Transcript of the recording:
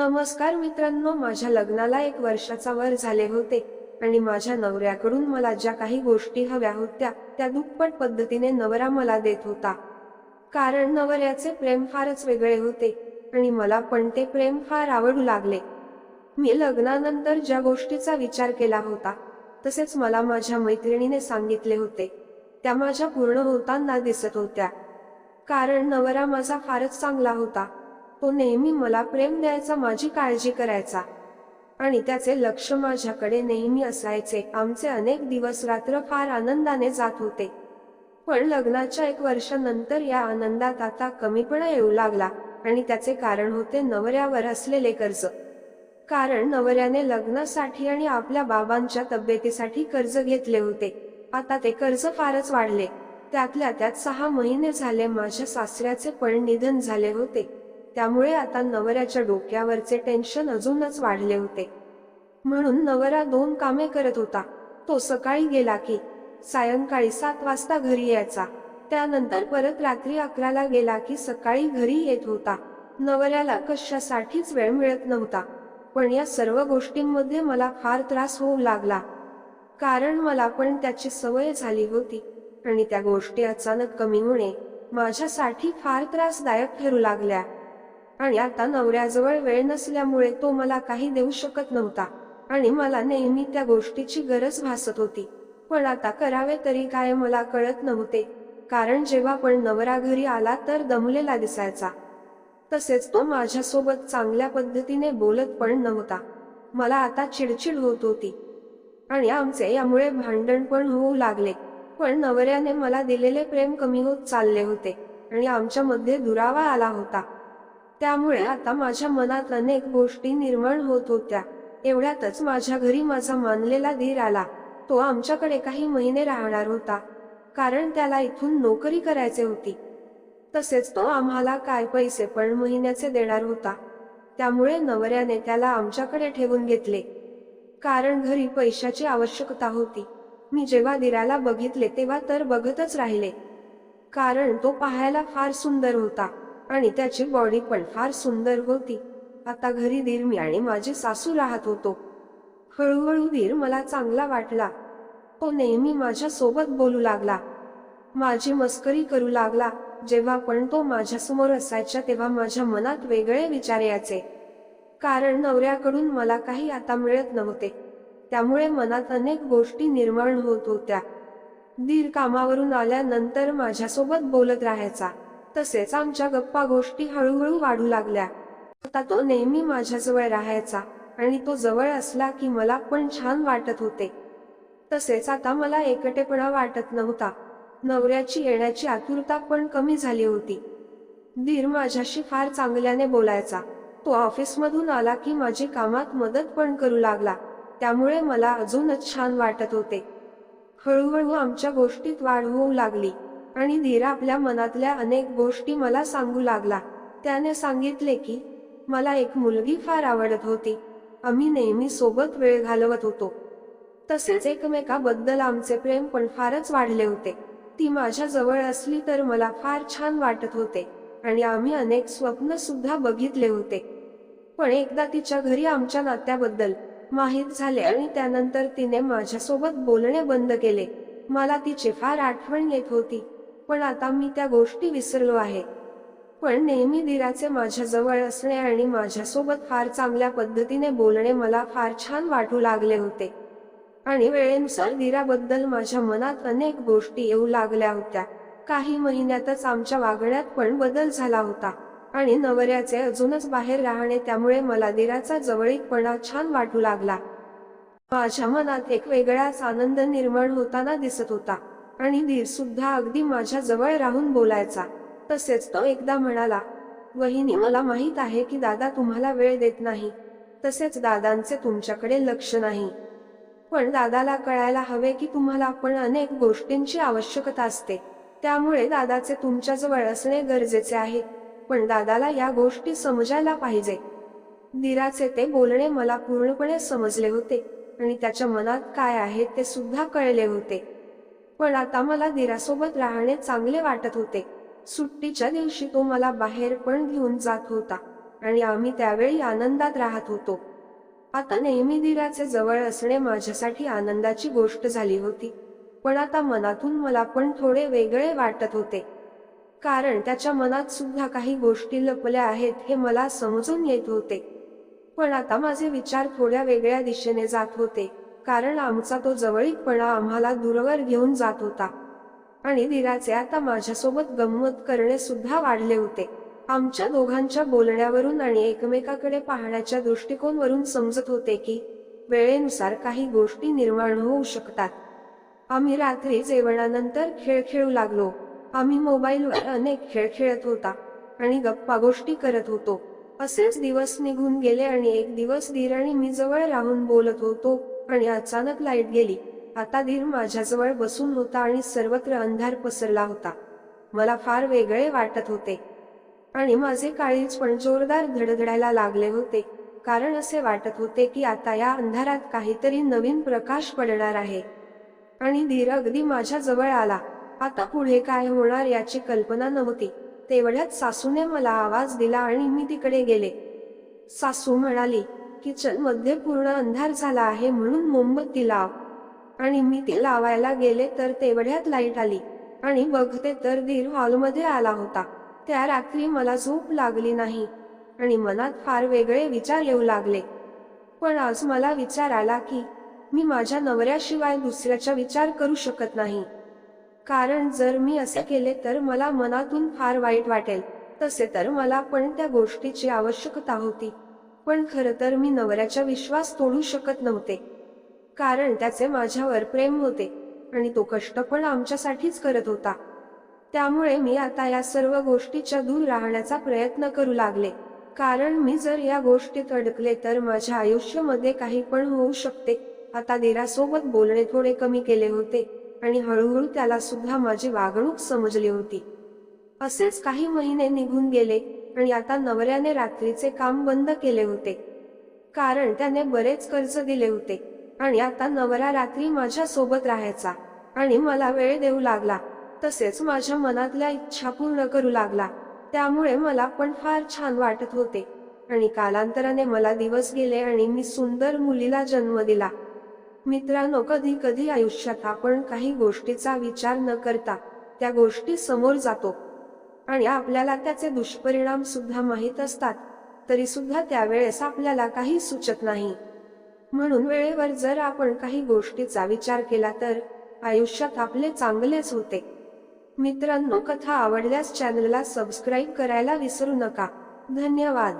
नमस्कार मित्रांनो माझ्या लग्नाला एक वर्षाचा वर झाले होते आणि माझ्या नवऱ्याकडून मला ज्या काही गोष्टी हव्या होत्या त्या दुप्पट पद्धतीने नवरा मला देत होता. कारण नवऱ्याचे प्रेम फारच वेगळे होते आणि मला पण ते प्रेम फार आवडू लागले. मी लग्नानंतर ज्या गोष्टीचा विचार केला होता तसेच मला माझ्या मैत्रिणीने सांगितले होते. त्या माझ्या पूर्ण होताना दिसत होत्या. कारण नवरा माझा फारच चांगला होता. तो नेहमी मला प्रेम द्यायचा माझी काळजी करायचा. आणि त्याचे लक्ष माझ्याकडे नेहमी असायचे. आमचे अनेक दिवस रात्र फार आनंदाने जात होते. पण लग्नाच्या एक वर्षानंतर या आनंदात आता कमीपणा येऊ लागला आणि त्याचे कारण होते नवऱ्यावर असलेले कर्ज. कारण नवऱ्याने लग्नासाठी आणि आपल्या बाबांच्या तब्येतीसाठी कर्ज घेतले होते. आता ते कर्ज फारच वाढले. त्यातल्या त्यात सहा महिने झाले माझ्या सासऱ्याचे पण निधन झाले होते. त्यामुळे आता नवऱ्याच्या डोक्यावरचे टेन्शन अजूनच वाढले होते. म्हणून नवरा दोन कामे करत होता. तो सकाळी गेला की सायंकाळी सात वाजता घरी यायचा. त्यानंतर परत रात्री अकराला गेला की सकाळी घरी येत होता. नवऱ्याला कशासाठीच वेळ मिळत नव्हता. पण या सर्व गोष्टींमध्ये मला फार त्रास होऊ लागला. कारण मला पण त्याची सवय झाली होती. आणि त्या गोष्टी अचानक कमी होणे माझ्यासाठी फार त्रासदायक ठरू लागल्या. आणि आता नवऱ्याजवळ वेळ नसल्यामुळे तो मला काही देऊ शकत नव्हता. आणि मला नेहमी त्या गोष्टीची गरज भासत होती. पण आता करावे तरी काय मला कळत नव्हते. कारण जेव्हा पण नवरा घरी आला तर दमलेला दिसायचा. तसेच तो माझ्यासोबत चांगल्या पद्धतीने बोलत पण नव्हता. मला आता चिडचिड होत होती. आणि आमचे यामुळे भांडण पण होऊ लागले. पण नवऱ्याने मला दिलेले प्रेम कमी होत चालले होते. आणि आमच्यामध्ये दुरावा आला होता. त्यामुळे आता माझ्या मनात अनेक गोष्टी निर्माण होत होत्या. एवढ्यातच माझ्या घरी माझा मानलेला धीर आला. तो आमच्याकडे काही महिने राहणार होता. कारण त्याला इथून नोकरी करायची होती. तसेच तो आम्हाला काय पैसे पण महिन्याचे देणार होता. त्यामुळे नवऱ्याने त्याला आमच्याकडे ठेवून घेतले. कारण घरी पैशाची आवश्यकता होती. मी जेव्हा दिराला बघितले तेव्हा तर बघतच राहिले. कारण तो पाहायला फार सुंदर होता. आणि त्याची बॉडी पण फार सुंदर होती. आता घरी धीर मी आणि माझे सासू राहत होतो. हळूहळू धीर मला चांगला वाटला. तो नेहमी माझ्या सोबत बोलू लागला. माझी मस्करी करू लागला. जेव्हा पण तो माझ्यासमोर असायचा तेव्हा माझ्या मनात वेगळे विचार यायचे. कारण नवऱ्याकडून मला काही आता मिळत नव्हते. त्यामुळे मनात अनेक गोष्टी निर्माण होत होत्या. दीर कामावरून आल्यानंतर माझ्यासोबत बोलत राहायचा. तसेच आमच्या गप्पा गोष्टी हळूहळू वाढू लागल्या. आता तो नेहमी माझ्याजवळ राहायचा आणि तो जवळ असला की मला पण छान वाटत होते. तसेच आता मला एकटेपणा वाटत नव्हता. नवऱ्याची येण्याची आतुरता पण कमी झाली होती. दीर माझ्याशी फार चांगल्याने बोलायचा. तो ऑफिसमधून आला की माझी कामात मदत पण करू लागला. त्यामुळे मला अजूनच छान वाटत होते. हळूहळू आमच्या गोष्टीत वाढ होऊ लागली. आणि धीर आपल्या मनातल्या अनेक गोष्टी मला सांगू लागला. त्याने सांगितले की मला एक मुलगी फार आवडत होती. आम्ही नेहमी सोबत वेळ घालवत होतो. तसेच एकमेकाबद्दल आमचे प्रेम पण फारच वाढले होते. ती माझ्या जवळ असली तर मला फार छान वाटत होते आणि आम्ही अनेक स्वप्न सुद्धा बघितले होते. पण एकदा तिच्या घरी आमच्या नात्याबद्दल माहीत झाले आणि त्यानंतर तिने माझ्यासोबत बोलणे बंद केले. मला तिची फार आठवण येत होती. पण आता मी त्या गोष्टी विसरलो आहे. पण नेहमी धीराचे माझ्याजवळ असणे आणि माझ्यासोबत फार चांगल्या पद्धतीने बोलणे मला फार छान वाटू लागले होते. आणि वेळेनुसार धीराबद्दल माझ्या मनात अनेक गोष्टी येऊ लागल्या होत्या. काही महिन्यातच आमच्या वागण्यात पण बदल झाला होता. आणि नवऱ्याचे अजूनच बाहेर राहणे त्यामुळे मला दिराचा जवळीकपणा छान वाटू लागला. माझ्या मनात एक वेगळाच आनंद निर्माण होताना दिसत होता. आणि धीर सुद्धा अगदी माझ्या जवळ राहून बोलायचा. तसेच तो एकदा म्हणाला वहिनी मला माहीत आहे की दादा तुम्हाला वेळ देत नाही. तसेच दादांचे तुमच्याकडे लक्ष नाही. पण दादाला कळायला हवे की तुम्हाला पण अनेक गोष्टींची आवश्यकता असते. त्यामुळे दादाचे तुमच्याजवळ असणे गरजेचे आहे. पण दादाला या गोष्टी समजायला पाहिजे. धीराचे ते बोलणे मला पूर्णपणे समजले होते आणि त्याच्या मनात काय आहे ते सुद्धा कळले होते. पण आता मला धीरासोबत राहणे चांगले वाटत होते. सुट्टीच्या दिवशी तो मला बाहेर पण घेऊन जात होता आणि आम्ही त्यावेळी आनंदात राहत होतो. आता नेहमी धीराचे जवळ असणे माझ्यासाठी आनंदाची गोष्ट झाली होती पण आता मनातून मला पण थोडे वेगळे वाटत होते. कारण त्याच्या मनात सुद्धा काही गोष्टी लपल्या आहेत हे मला समजून येत होते. पण आता माझे विचार थोड्या वेगळ्या दिशेने जात होते. कारण आमचा तो जवळीकपणा आम्हाला दूरवर घेऊन जात होता. आणि धीराचे आता माझ्यासोबत गंमत करणे सुद्धा वाढले होते. आमच्या दोघांच्या बोलण्यावरून आणि एकमेकाकडे पाहण्याच्या दृष्टिकोनवरून समजत होते की वेळेनुसार काही गोष्टी निर्माण होऊ शकतात. आम्ही रात्री जेवणानंतर खेळ खेळू लागलो. आम्ही मोबाईलवर अनेक खेळ खेळत होता आणि गप्पा गोष्टी करत होतो. असेच दिवस निघून गेले आणि एक दिवस धीर आणि मी जवळ राहून बोलत होतो आणि अचानक लाइट गेली. आता धीर माझ्याजवळ बसून होता आणि सर्वत्र अंधार पसरला होता. मला फार वेगळे वाटत होते. आणि माझे काळीज पण जोरदार धडधडायला लागले होते. कारण असे वाटत होते की आता या अंधारात काहीतरी नवीन प्रकाश पडणार आहे. आणि धीर अगदी माझ्याजवळ आला. आता पुढे काय होणार याची कल्पना नव्हती. तेवढ्यात सासूने मला आवाज दिला आणि मी तिकडे गेले. सासू म्हणाली किचनमध्ये पूर्ण अंधार झाला आहे म्हणून मोमबत्ती लाव. आणि मी ती लावायला गेले तर तेवढ्यात लाइट आली आणि बघते तर धीर हॉलमध्ये आला होता. त्या रात्री मला झोप लागली नाही आणि मनात फार वेगळे विचार येऊ लागले. पण आज मला विचार आला की मी माझ्या नवऱ्याशिवाय दुसऱ्याचा विचार करू शकत नाही. कारण जर मी असे केले तर मला मनातून फार वाईट वाटेल. तसे तर मला पण त्या गोष्टीची आवश्यकता होती. पण खर तर मी नवऱ्याचा विश्वास तोडू शकत नव्हते. कारण त्याचे माझ्यावर प्रेम होते आणि तो कष्ट पण आमच्यासाठीच करत होता. त्यामुळे मी आता या सर्व गोष्टीच्या दूर राहण्याचा प्रयत्न करू लागले. कारण मी जर या गोष्टीत अडकले तर माझ्या आयुष्यामध्ये काही पण होऊ शकते. आता दिरासोबत बोलणे थोडे कमी केले होते. आणि हळूहळू त्याला सुद्धा माझी वागणूक समजली होती. असेच काही महिने निघून गेले आणि आता नवऱ्याने रात्रीचे काम बंद केले होते. कारण त्याने बरेच कर्ज दिले होते आणि आता नवरा रात्री माझ्या सोबत राहायचा आणि मला वेळ देऊ लागला. तसेच माझ्या मनातल्या इच्छा पूर्ण करू लागला. त्यामुळे मला पण फार छान वाटत होते आणि कालांतराने मला दिवस गेले आणि मी सुंदर मुलीला जन्म दिला. मित्रांनो कधी कधी आयुष्यात आपण काही गोष्टीचा विचार न करता त्या गोष्टी समोर जातो. आणि आपल्याला त्याचे दुष्परिणाम सुद्धा माहीत असतात तरी सुद्धा त्यावेळेस आपल्याला काही सुचत नाही. म्हणून वेळेवर जर आपण काही गोष्टीचा विचार केला तर आयुष्यात आपले चांगलेच होते. मित्रांनो कथा आवडल्यास चॅनलला सबस्क्राईब करायला विसरू नका. धन्यवाद.